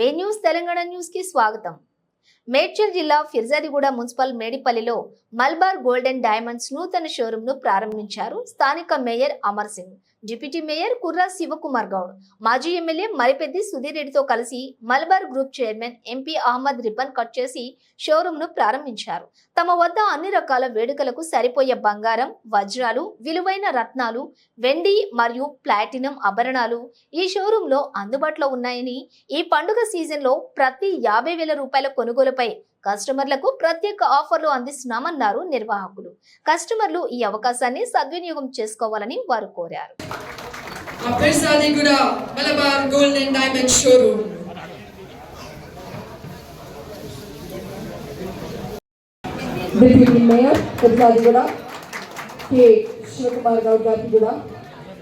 ఏ news Telangana న్యూస్కి స్వాగతం? మేడ్చల్ జిల్లా ఫిర్జాదిగూడ మున్సిపల్ మేడిపల్లిలో మల్బార్ గోల్డెన్ డైమండ్స్ నూతన షోరూమ్ను ప్రారంభించారు స్థానిక mayor Amar Singh. Deputy mayor Kurra Shivakumar Goud మాజీ ఎమ్మెల్యే మరిపెద్ది సుధీర్ రెడ్డితో కలిసి Malabar group chairman MP Ahmed ribbon cut చేసి షోరూంను ప్రారంభించారు. తమ వద్ద అన్ని రకాల వేడుకలకు సరిపోయే బంగారం వజ్రాలు విలువైన రత్నాలు వెండి మరియు ప్లాటినం ఆభరణాలు ఈ షోరూంలో అందుబాటులో ఉన్నాయని ఈ పండుగ సీజన్లో ప్రతి యాభై వేల రూపాయల కొనుగోలుపై కస్టమర్లకు ప్రత్యేక ఆఫర్లు అందిస్తున్నామన్నారు నిర్వాహకులు. కస్టమర్లు ఈ అవకాశాన్ని సద్వినియోగం చేసుకోవాలని వారు కోరారు. డిప్యూటీ మేయర్ కూడా కె. శివకుమార్ గౌడ్ గారికి కూడా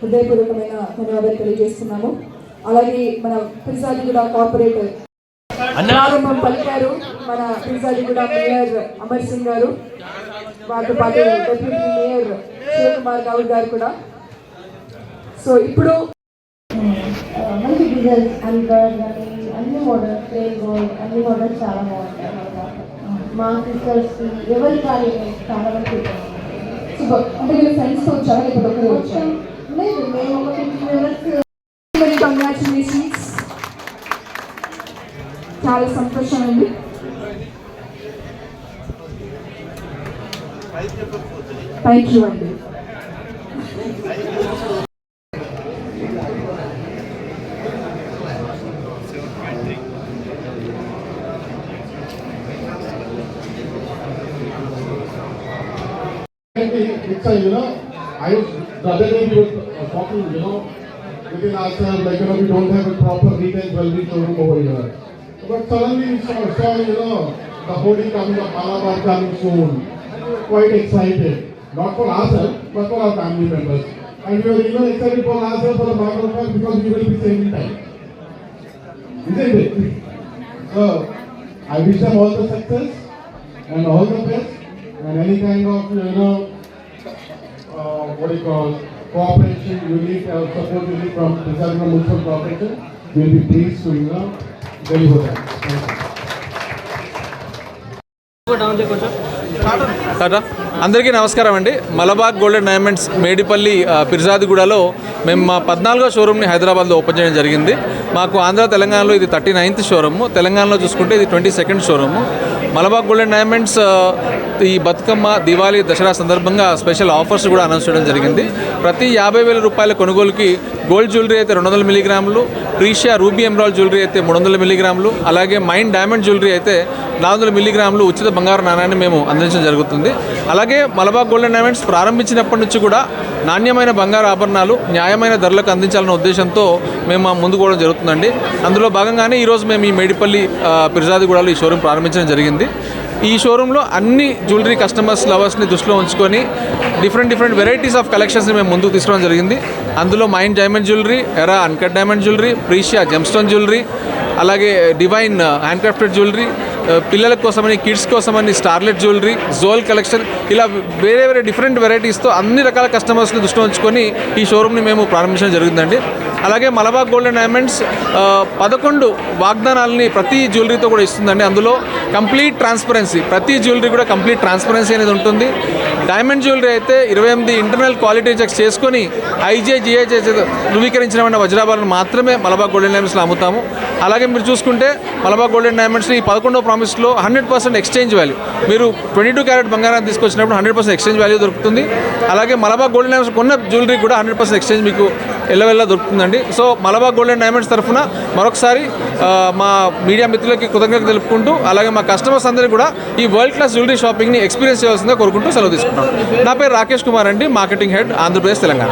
హృదయపూర్వకమైన ధన్యవాదాలు తెలియజేస్తున్నాము. అలాగే మన పిర్జాది కూడా కార్పొరేట్ ప్రారంభం పలికారు మన పిర్జాది కూడా మేయర్ అమర్ సింగ్ గారు. వారితో పాటు డెప్యూటీ మేయర్ శివకుమార్ గౌడ్ గారు కూడా. సో ఇప్పుడు మంచి డిజైన్స్ అంకర్ కానీ అన్ని మోడల్స్ ప్లేన్ గోల్డ్ అన్ని మోడల్స్ చాలా బాగుంటాయి మా సిస్టర్స్ ఎవరికి కానీ చాలా వరకు సూపర్ అంటే మీరు ఫ్రెండ్స్తో వచ్చారా లేకపోతే ఒక్కరే వచ్చారు లేదు మేము ఒక ఫిఫ్టీ మెంబర్స్ కంగ్రాచులేషన్స్ చాలా సంతోషం అండి థ్యాంక్ యూ అండి It's a, you know, I was, the other day we were uh, talking, you know, within ourselves, like, you know, we don't have a proper retail jewelry showroom over here. But suddenly we saw, you know, the holy coming up, Malabar coming soon. Quite excited, not for ourselves, but for our family members. And we were even excited for ourselves for the of fact because we will be saving time. Isn't it? So, I wish them all the success and all the best and any kind of, you know, uh, what do you call, cooperation you need, uh, support need from Visakhapatnam Municipal Corporation, we'll be pleased to, you know, Tata అందరికీ నమస్కారం అండి. Malabar golden diamonds Medipalli పిర్జాదిగూడలో మేము మా పద్నాలుగో షోరూమ్ని హైదరాబాద్లో open చేయడం జరిగింది. మాకు ఆంధ్ర తెలంగాణలో ఇది థర్టీ నైన్త్ షోరూమ్. తెలంగాణలో చూసుకుంటే ఇది twenty second showroom. Malabar golden diamonds ఈ బతుకమ్మ దివాళీ దసరా సందర్భంగా స్పెషల్ ఆఫర్స్ కూడా అనౌన్స్ చేయడం జరిగింది. ప్రతి యాభై వేల రూపాయల కొనుగోలుకి గోల్డ్ జ్యువెలరీ అయితే రెండు వందల మిలీగ్రాములు ప్రీషియా రూబీ ఎమరాల్డ్ జ్యువెలరీ అయితే మూడు వందల మిలీగ్రాములు అలాగే మైండ్ డైమండ్ జ్యువెలరీ అయితే నాలుగు వందల మిలీగ్రాములు ఉచిత బంగారు నాణ్యాన్ని మేము అందించడం జరుగుతుంది. అలాగే మలబార్ గోల్డెన్ డైమండ్స్ ప్రారంభించినప్పటి నుంచి కూడా నాణ్యమైన బంగారు ఆభరణాలు న్యాయమైన ధరలకు అందించాలన్న ఉద్దేశంతో మేము ముందు కూడా జరుగుతుందండి. అందులో భాగంగానే ఈరోజు మేము ఈ మేడిపల్లి పిర్జాదిగూడలో ఈ షోరూమ్ ప్రారంభించడం జరిగింది. ఈ షోరూంలో అన్ని జ్యువెలరీ కస్టమర్స్ లవర్స్ని దృష్టిలో ఉంచుకొని డిఫరెంట్ డిఫరెంట్ వెరైటీస్ ఆఫ్ కలెక్షన్స్ని మేము ముందుకు తీసుకోవడం జరిగింది. అందులో Mine diamond jewellery Era uncut diamond jewellery Precia gemstone jewellery అలాగే డివైన్ హ్యాండ్ క్రాఫ్టెడ్ జ్యువెలరీ పిల్లల కోసమని కిడ్స్ కోసమని స్టార్లెట్ జ్యువెలరీ జోల్ కలెక్షన్ ఇలా వేరే వేరే డిఫరెంట్ వెరైటీస్తో అన్ని రకాల కస్టమర్స్ని దృష్టి ఉంచుకొని ఈ షోరూమ్ని మేము ప్రారంభించడం జరిగిందండి. అలాగే మలబార్ గోల్డెన్ డైమండ్స్ పదకొండు వాగ్దానాలని ప్రతి జ్యువెలరీతో కూడా ఇస్తుందండి. అందులో కంప్లీట్ ట్రాన్స్పరెన్సీ ప్రతి జ్యువెలరీ కూడా కంప్లీట్ ట్రాన్స్పరెన్సీ అనేది ఉంటుంది. డైమండ్ జ్యువెలరీ అయితే ఇరవై ఎనిమిది ఇంటర్నల్ క్వాలిటీ చెక్స్ చేసుకొని ఐజే జిఐజే ధృవీకరించిన వజ్రాభరణం మాత్రమే మలబా గోల్డెన్ డైమండ్స్లో అమ్ముతాము. అలాగే మీరు చూసుకుంటే మలబార్ గోల్డెన్ డైమండ్స్ ఈ పదకొండో ప్రామిస్లో హండ్రెడ్ పర్సెంట్ ఎక్స్చేంజ్ వాల్యూ. మీరు ట్వంటీ టూ క్యారెట్ బంగారాన్ని తీసుకొచ్చినప్పుడు హండ్రెడ్ పర్సెంట్ ఎక్స్చేంజ్ వాల్యూ దొరుకుతుంది. అలాగే మలబార్ గోల్డెన్ డైమండ్స్ కొన్న జ్యువెలరీ కూడా హండ్రెడ్ పర్సెంట్ ఎక్స్చేంజ్ మీకు ఎల్లవెల్లా దొరుకుతుందండి. సో మలబార్ గోల్డెన్ డైమండ్స్ తరఫున మరొకసారి మా మీడియా మిత్రులకి కృతజ్ఞత తెలుపుకుంటూ అలాగే మా కస్టమర్స్ అందరికీ కూడా ఈ వరల్డ్ క్లాస్ జ్యువెలరీ షాపింగ్ని ఎక్స్పీరియన్స్ చేయాల్సిందిగా కోరుకుంటూ సెలవు తీసుకుంటాం నా పేరు రాకేష్ కుమార్ అండి మార్కెటింగ్ హెడ్ ఆంధ్రప్రదేశ్ తెలంగాణ.